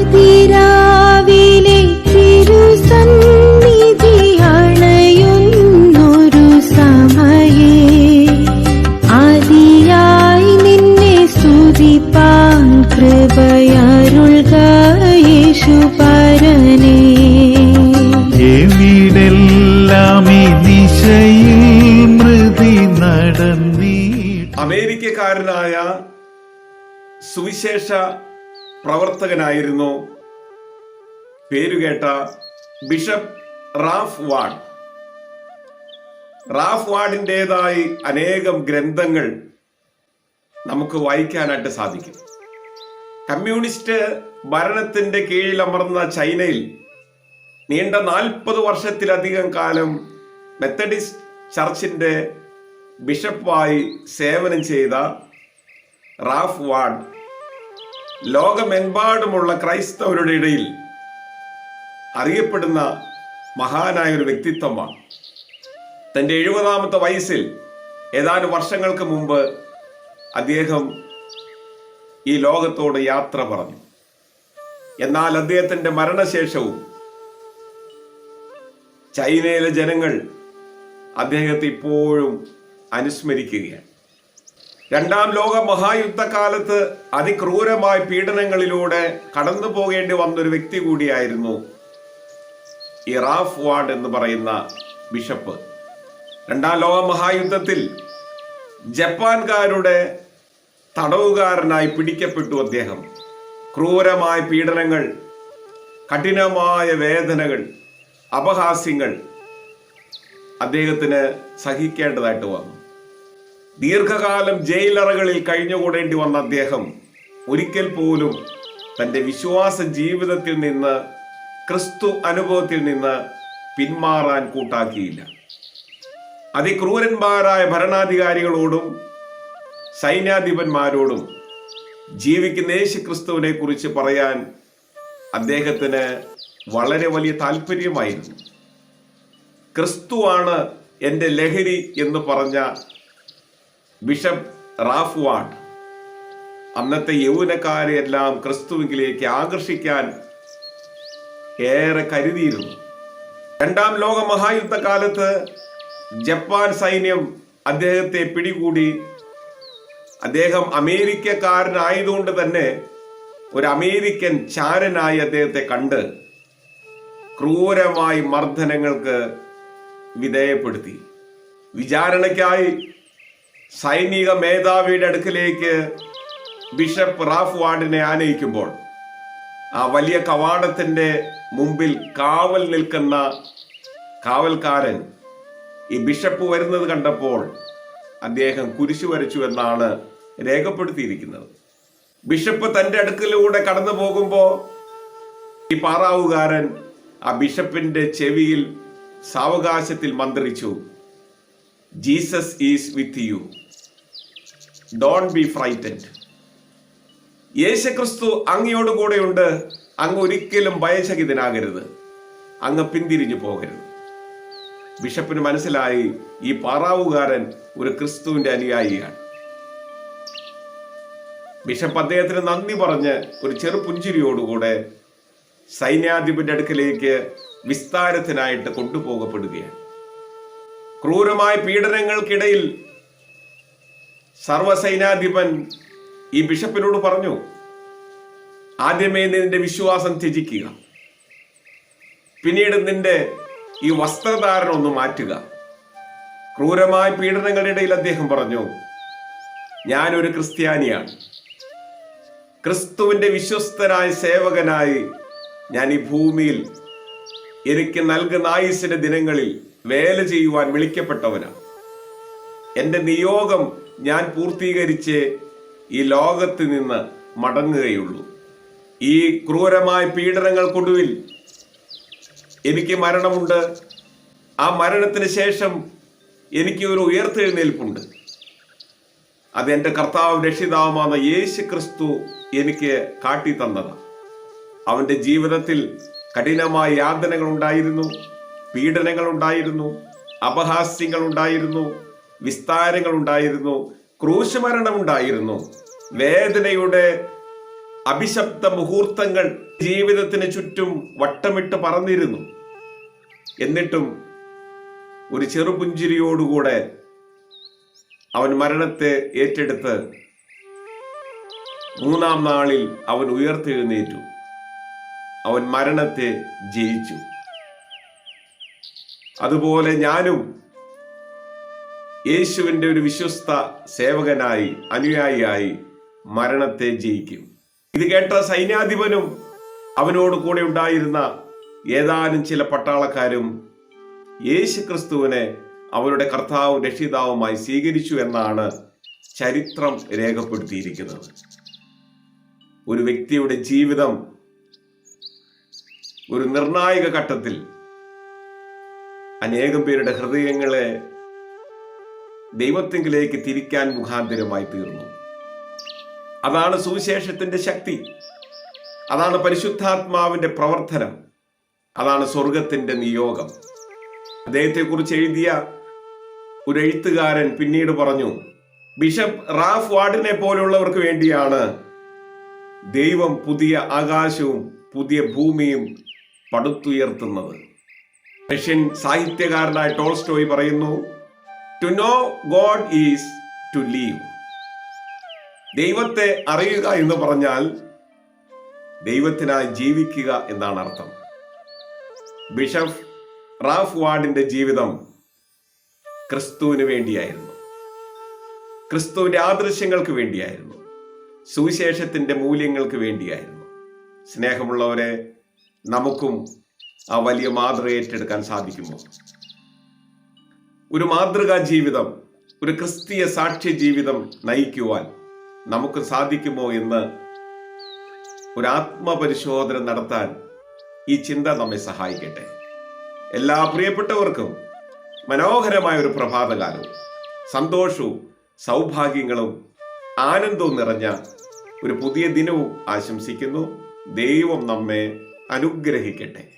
അതിരാവിലെ തിരുസന്നിധി അണയുന്നൊരു സമയേ. ആദിയായി നിന്നെ സ്തുതിപ്പാൻ കൃപയരുൾക യേശുപരനേ എവിടെല്ലാം ഈ ദിശയിൽ മൃതി നടന്നീ അമേരിക്കക്കാരനായ സുവിശേഷ പ്രവർത്തകനായിരുന്നു. പേരുകേട്ട ബിഷപ്പ് റാഫ് വാഡ്. റാഫ് വാഡിന്റെതായി അനേകം ഗ്രന്ഥങ്ങൾ നമുക്ക് വായിക്കാനായിട്ട് സാധിക്കും. കമ്മ്യൂണിസ്റ്റ് ഭരണത്തിന്റെ കീഴിലമർന്ന ചൈനയിൽ നീണ്ട നാൽപ്പത് വർഷത്തിലധികം കാലം മെത്തഡിസ്റ്റ് ചർച്ചിന്റെ ബിഷപ്പായി സേവനം ചെയ്ത റാഫ് വാഡ് ലോകമെമ്പാടുമുള്ള ക്രൈസ്തവരുടെ ഇടയിൽ അറിയപ്പെടുന്ന മഹാനായ ഒരു വ്യക്തിത്വമാണ്. തന്റെ എഴുപതാമത്തെ വയസ്സിൽ ഏതാനും വർഷങ്ങൾക്ക് മുമ്പ് അദ്ദേഹം ഈ ലോകത്തോട് യാത്ര പറഞ്ഞു. എന്നാൽ അദ്ദേഹത്തിന്റെ മരണശേഷവും ചൈനയിലെ ജനങ്ങൾ അദ്ദേഹത്തെ ഇപ്പോഴും അനുസ്മരിക്കുകയാണ്. രണ്ടാം ലോക മഹായുദ്ധകാലത്ത് അതിക്രൂരമായ പീഡനങ്ങളിലൂടെ കടന്നു പോകേണ്ടി വന്നൊരു വ്യക്തി കൂടിയായിരുന്നു ഈ റാഫ് വാർഡ് എന്ന് പറയുന്ന ബിഷപ്പ്. രണ്ടാം ലോക മഹായുദ്ധത്തിൽ ജപ്പാൻകാരുടെ തടവുകാരനായി പിടിക്കപ്പെട്ടു അദ്ദേഹം. ക്രൂരമായ പീഡനങ്ങൾ കഠിനമായ വേദനകൾ അപഹാസ്യങ്ങൾ അദ്ദേഹത്തിന് സഹിക്കേണ്ടതായിട്ട് വന്നു. ദീർഘകാലം ജയിലറകളിൽ കഴിഞ്ഞുകൂടേണ്ടി വന്ന അദ്ദേഹം ഒരിക്കൽ പോലും തന്റെ വിശ്വാസ ജീവിതത്തിൽ നിന്ന് ക്രിസ്തു അനുഭവത്തിൽ നിന്ന് പിന്മാറാൻ കൂട്ടാക്കിയില്ല. അതിക്രൂരന്മാരായ ഭരണാധികാരികളോടും സൈന്യാധിപന്മാരോടും ജീവിക്കുന്ന യേശു ക്രിസ്തുവിനെ കുറിച്ച് പറയാൻ അദ്ദേഹത്തിന് വളരെ വലിയ താല്പര്യമായിരുന്നു. ക്രിസ്തുവാണ് എന്റെ ലഹരി എന്ന് പറഞ്ഞ ബിഷപ്പ് റാഫ് വാഡ് അന്നത്തെ യൗവനക്കാരെ എല്ലാം ക്രിസ്തുവിലേക്ക് ആകർഷിക്കാൻ ഏറെ കരുതിയിരുന്നു. രണ്ടാം ലോക മഹായുദ്ധകാലത്ത് ജപ്പാൻ സൈന്യം അദ്ദേഹത്തെ പിടികൂടി. അദ്ദേഹം അമേരിക്കക്കാരനായതുകൊണ്ട് തന്നെ ഒരു അമേരിക്കൻ ചാരനായി അദ്ദേഹത്തെ കണ്ട് ക്രൂരമായി മർദ്ദനങ്ങൾക്ക് വിധേയപ്പെടുത്തി. വിചാരണയ്ക്കായി സൈനിക മേധാവിയുടെ അടുക്കിലേക്ക് ബിഷപ്പ് റാഫ് വാർഡിനെ ആനയിക്കുമ്പോൾ ആ വലിയ കവാടത്തിന്റെ മുമ്പിൽ കാവൽ നിൽക്കുന്ന കാവൽക്കാരൻ ഈ ബിഷപ്പ് വരുന്നത് കണ്ടപ്പോൾ അദ്ദേഹം കുരിശു വരച്ചു എന്നാണ് രേഖപ്പെടുത്തിയിരിക്കുന്നത്. ബിഷപ്പ് തന്റെ അടുക്കിലൂടെ കടന്നു പോകുമ്പോൾ ഈ പാറാവുകാരൻ ആ ബിഷപ്പിന്റെ ചെവിയിൽ സാവകാശത്തിൽ മന്ത്രിച്ചു. Jesus is with you don't be frightened യേശുക്രിസ്തു അങ്ങയോട് കൂടെയുണ്ട്. അങ്ങ് ഒരിക്കലും ഭയചകിതനാകരുത് അങ്ങ് പിന്തിരിഞ്ഞു പോകരുത്. ബിഷപ്പിന് മനസ്സിലായി ഈ പാറാവുകാരൻ ഒരു ക്രിസ്തുവിന്റെ അനുയായിയാണ്. ബിഷപ്പ് അദ്ദേഹത്തിന് നന്ദി പറഞ്ഞ് ഒരു ചെറു പുഞ്ചിരിയോടുകൂടെ സൈന്യാധിപന്റെ അടുക്കലേക്ക് വിസ്താരത്തിനായിട്ട് കൊണ്ടുപോകപ്പെടുകയാണ്. ക്രൂരമായ പീഡനങ്ങൾക്കിടയിൽ സർവസൈനാധിപൻ ഈ ബിഷപ്പിനോട് പറഞ്ഞു ആദ്യമേ നിന്റെ വിശ്വാസം ത്യജിക്കുക. പിന്നീട് നിന്റെ ഈ വസ്ത്രധാരണം ഒന്ന് മാറ്റുക. ക്രൂരമായ പീഡനങ്ങളുടെ ഇടയിൽ അദ്ദേഹം പറഞ്ഞു ഞാനൊരു ക്രിസ്ത്യാനിയാണ്. ക്രിസ്തുവിന്റെ വിശ്വസ്തനായ സേവകനായി ഞാൻ ഈ ഭൂമിയിൽ എനിക്ക് നൽകുന്ന ആയുസിന്റെ ദിനങ്ങളിൽ വേല ചെയ്യുവാൻ വിളിക്കപ്പെട്ടവനാണ് എന്റെ നിയോഗം ഞാൻ പൂർത്തീകരിച്ച് ഈ ലോകത്ത് നിന്ന് മടങ്ങുകയുള്ളൂ. ഈ ക്രൂരമായ പീഡനങ്ങൾക്കൊടുവിൽ എനിക്ക് മരണമുണ്ട്. ആ മരണത്തിന് ശേഷം എനിക്ക് ഒരു ഉയർത്തെഴുന്നേൽപ്പുണ്ട്. അത് എന്റെ കർത്താവ് രക്ഷിതാവുമാണ് യേശു ക്രിസ്തു എനിക്ക് കാട്ടി അവന്റെ ജീവിതത്തിൽ കഠിനമായ യാതനകൾ ഉണ്ടായിരുന്നു. പീഡനങ്ങൾ ഉണ്ടായിരുന്നു അപഹാസ്യങ്ങൾ ഉണ്ടായിരുന്നു വിസ്താരങ്ങൾ ഉണ്ടായിരുന്നു ക്രൂശമരണം ഉണ്ടായിരുന്നു വേദനയുടെ അഭിശബ്ദ മുഹൂർത്തങ്ങൾ ജീവിതത്തിന് ചുറ്റും വട്ടമിട്ട് പറന്നിരുന്നു. എന്നിട്ടും ഒരു ചെറുപുഞ്ചിരിയോടുകൂടെ അവൻ മരണത്തെ ഏറ്റെടുത്ത് മൂന്നാം നാളിൽ അവൻ ഉയർത്തെഴുന്നേറ്റു. അവൻ മരണത്തെ ജയിച്ചു. അതുപോലെ ഞാനും യേശുവിന്റെ ഒരു വിശ്വസ്ത സേവകനായി അനുയായിയായി മരണത്തെ ജയിക്കും. ഇത് കേട്ട സൈന്യാധിപനും അവനോട് കൂടെ ഉണ്ടായിരുന്ന ഏതാനും ചില പട്ടാളക്കാരും യേശു ക്രിസ്തുവിനെ അവരുടെ കർത്താവും രക്ഷിതാവുമായി സ്വീകരിച്ചു എന്നാണ് ചരിത്രം രേഖപ്പെടുത്തിയിരിക്കുന്നത്. ഒരു വ്യക്തിയുടെ ജീവിതം ഒരു നിർണായക ഘട്ടത്തിൽ അനേകം പേരുടെ ഹൃദയങ്ങളെ ദൈവത്തിങ്കിലേക്ക് തിരിക്കാൻ മുഖാന്തരമായി തീർന്നു. അതാണ് സുവിശേഷത്തിന്റെ ശക്തി. അതാണ് പരിശുദ്ധാത്മാവിന്റെ പ്രവർത്തനം. അതാണ് സ്വർഗത്തിന്റെ നിയോഗം. അദ്ദേഹത്തെക്കുറിച്ച് എഴുതിയ ഒരു എഴുത്തുകാരൻ പിന്നീട് പറഞ്ഞു ബിഷപ്പ് റാഫ് വാർഡിനെ പോലുള്ളവർക്ക് വേണ്ടിയാണ് ദൈവം പുതിയ ആകാശവും പുതിയ ഭൂമിയും പടുത്തുയർത്തുന്നത്. റഷ്യൻ സാഹിത്യകാരനായ ടോൾസ്റ്റോയ് പറയുന്നു to know God is to live ദൈവത്തെ അറിയുക എന്ന് പറഞ്ഞാൽ ദൈവത്തിനായി ജീവിക്കുക എന്നാണ് അർത്ഥം. ബിഷപ്പ് റാഫ് വാർഡിന്റെ ജീവിതം ക്രിസ്തുവിന് വേണ്ടിയായിരുന്നു. ക്രിസ്തുവിന്റെ ആദൃശ്യങ്ങൾക്ക് വേണ്ടിയായിരുന്നു. സുവിശേഷത്തിന്റെ മൂല്യങ്ങൾക്ക് വേണ്ടിയായിരുന്നു. സ്നേഹമുള്ളവരെ നമുക്കും ആ വലിയ മാതൃക ഏറ്റെടുക്കാൻ സാധിക്കുമോ? ഒരു മാതൃകാ ജീവിതം ഒരു ക്രിസ്തീയ സാക്ഷ്യ ജീവിതം നയിക്കുവാൻ നമുക്ക് സാധിക്കുമോ എന്ന് ഒരു ആത്മപരിശോധന നടത്താൻ ഈ ചിന്ത നമ്മെ സഹായിക്കട്ടെ. എല്ലാ പ്രിയപ്പെട്ടവർക്കും മനോഹരമായ ഒരു പ്രഭാതകാലവും സന്തോഷവും സൗഭാഗ്യങ്ങളും ആനന്ദവും നിറഞ്ഞ ഒരു പുതിയ ദിനവും ആശംസിക്കുന്നു. ദൈവം നമ്മെ അനുഗ്രഹിക്കട്ടെ.